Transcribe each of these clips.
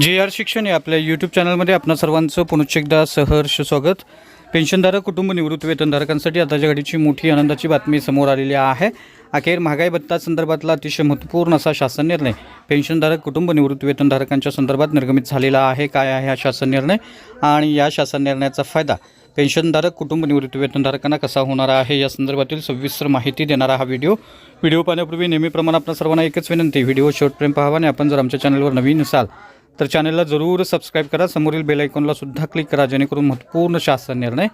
जे आर शिक्षण या आपल्या यूट्यूब चॅनलमध्ये आपणा सर्वांचं पुनश्च एकदा सहर्ष स्वागत. पेन्शनधारक कुटुंब निवृत्ती वेतनधारकांसाठी आताच्या घडीची मोठी आनंदाची बातमी समोर आलेली आहे. अखेर महागाई भत्ता संदर्भातला अतिशय महत्त्वपूर्ण असा शासन निर्णय पेन्शनधारक कुटुंब निवृत्तीवेतनधारकांच्या संदर्भात निर्गमित झालेला आहे. काय आहे हा शासन निर्णय? आणि या शासन निर्णयाचा फायदा पेन्शनधारक कुटुंब निवृत्ती वेतनधारकांना कसा होणार आहे? या संदर्भातील सविस्तर माहिती देणारा हा व्हिडिओ. व्हिडिओ पाहण्यापूर्वी नेहमीप्रमाणे आपल्या सर्वांना एकच विनंती व्हिडिओ शेवटपर्यंत पाहावा आणि आपण जर आमच्या चॅनलवर नवीन असाल तर चॅनलला जरूर सबस्क्राईब करा. समोरील बेलायकॉनला सुद्धा क्लिक करा जेणेकरून महत्त्वपूर्ण शासन निर्णय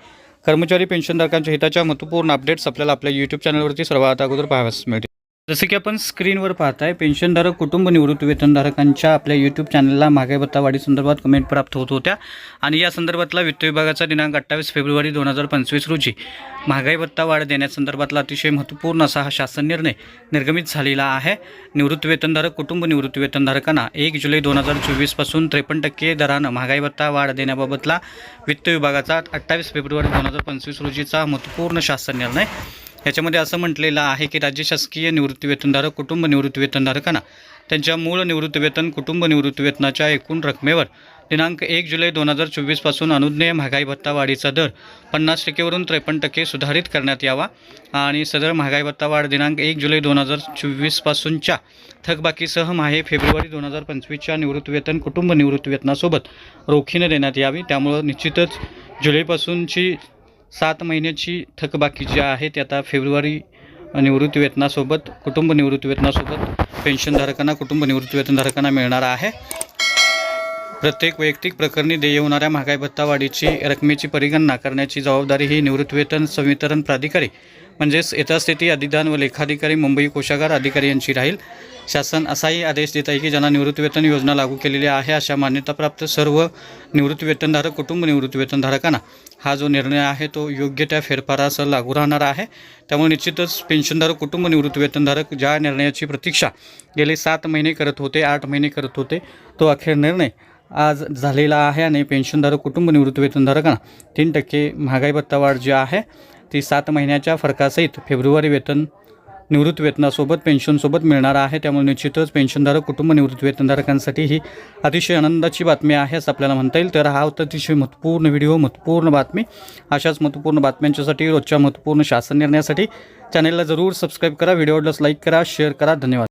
कर्मचारी पेन्शनधारकांच्या हिताच्या महत्त्वपूर्ण अपडेट्स आपल्याला आपल्या यूट्यूब चॅनलवरती सर्वात अगोदर पाहाव्यास मिळतील. जसं की आपण स्क्रीनवर पाहताय पेन्शनधारक कुटुंब निवृत्ती वेतनधारकांच्या आपल्या यूट्यूब चॅनलला महागाई भत्तावाढी संदर्भात कमेंट प्राप्त होत होत्या. आणि या संदर्भातला वित्त विभागाचा दिनांक अठ्ठावीस फेब्रुवारी दोन हजार पंचवीस रोजी. महागाई भत्ता वाढ देण्यासंदर्भातला अतिशय महत्त्वपूर्ण असा हा शासन निर्णय निर्गमित झालेला आहे. निवृत्ती वेतनधारक कुटुंब निवृत्ती वेतनधारकांना एक जुलै दोन हजार चोवीसपासून त्रेपन्न टक्के दरानं महागाई भत्ता वाढ देण्याबाबतला वित्त विभागाचा अठ्ठावीस फेब्रुवारी दोन हजार पंचवीस रोजीचा महत्त्वपूर्ण शासन निर्णय. याच्यामध्ये असं म्हटलेलं आहे की राज्य शासकीय निवृत्तीवेतनधारक कुटुंब निवृत्तीवेतनधारकांना त्यांच्या मूळ निवृत्तीवेतन कुटुंब निवृत्तीवेतनाच्या एकूण रकमेवर दिनांक एक जुलै दोन हजार चोवीसपासून अनुज्ञेय महागाई भत्ता वाढीचा दर पन्नास टक्केवरून त्रेपन्न टक्के सुधारित करण्यात यावा आणि सदर महागाई भत्ता वाढ दिनांक एक जुलै दोन हजार चोवीसपासूनच्या थकबाकीसह माहे फेब्रुवारी दोन हजार पंचवीसच्या निवृत्तीवेतन कुटुंब निवृत्तीवेतनासोबत रोखीनं रोखीने देण्यात यावी. त्यामुळं निश्चितच जुलैपासूनची सात महिन्याची थकबाकी जी आहे ती आता फेब्रुवारी निवृत्ती वेतनासोबत कुटुंब निवृत्ती वेतनासोबत पेन्शनधारकांना कुटुंब निवृत्ती वेतनधारकांना मिळणार आहे. प्रत्येक वैयक्तिक प्रकरणी देय होणाऱ्या महागाई भत्ता वाढीची रकमेची परिगणना करण्याची जबाबदारी ही निवृत्तीवेतन संवितरण प्राधिकारी म्हणजेच यथास्थिती अधिदान व लेखाधिकारी मुंबई कोशागार अधिकारी यांची राहील. शासन असाही आदेश देत आहे की ज्यांना निवृत्तीवेतन योजना लागू केलेली आहे अशा मान्यताप्राप्त सर्व निवृत्तीवेतनधारक कुटुंब निवृत्तीवेतनधारकांना हा जो निर्णय आहे तो योग्य त्या फेरफारासह लागू राहणार आहे. त्यामुळे निश्चितच पेन्शनधारक कुटुंब निवृत्तीवेतनधारक ज्या निर्णयाची प्रतीक्षा गेले सात महिने करत होते आठ महिने करत होते तो अखेर निर्णय आज झालेला आहे आणि पेन्शनधारक कुटुंब निवृत्ती वेतनधारकांना तीन टक्के महागाई भत्ता वाढ जी आहे ती सात महिन्याच्या फरकासहित फेब्रुवारी वेतन निवृत्ती वेतनासोबत पेन्शनसोबत मिळणार आहे. त्यामुळे निश्चितच पेन्शनधारक कुटुंब निवृत्त वेतनधारकांसाठी ही अतिशय आनंदाची बातमी आहे असं आपल्याला म्हणता येईल. तर हा होता अतिशय महत्त्वपूर्ण व्हिडिओ महत्त्वपूर्ण बातमी. अशाच महत्त्वपूर्ण बातम्यांच्यासाठी रोजच्या महत्त्वपूर्ण शासन निर्णयासाठी चॅनलला जरूर सबस्क्राईब करा. व्हिडिओ आवडल्यास लाईक करा शेअर करा. धन्यवाद.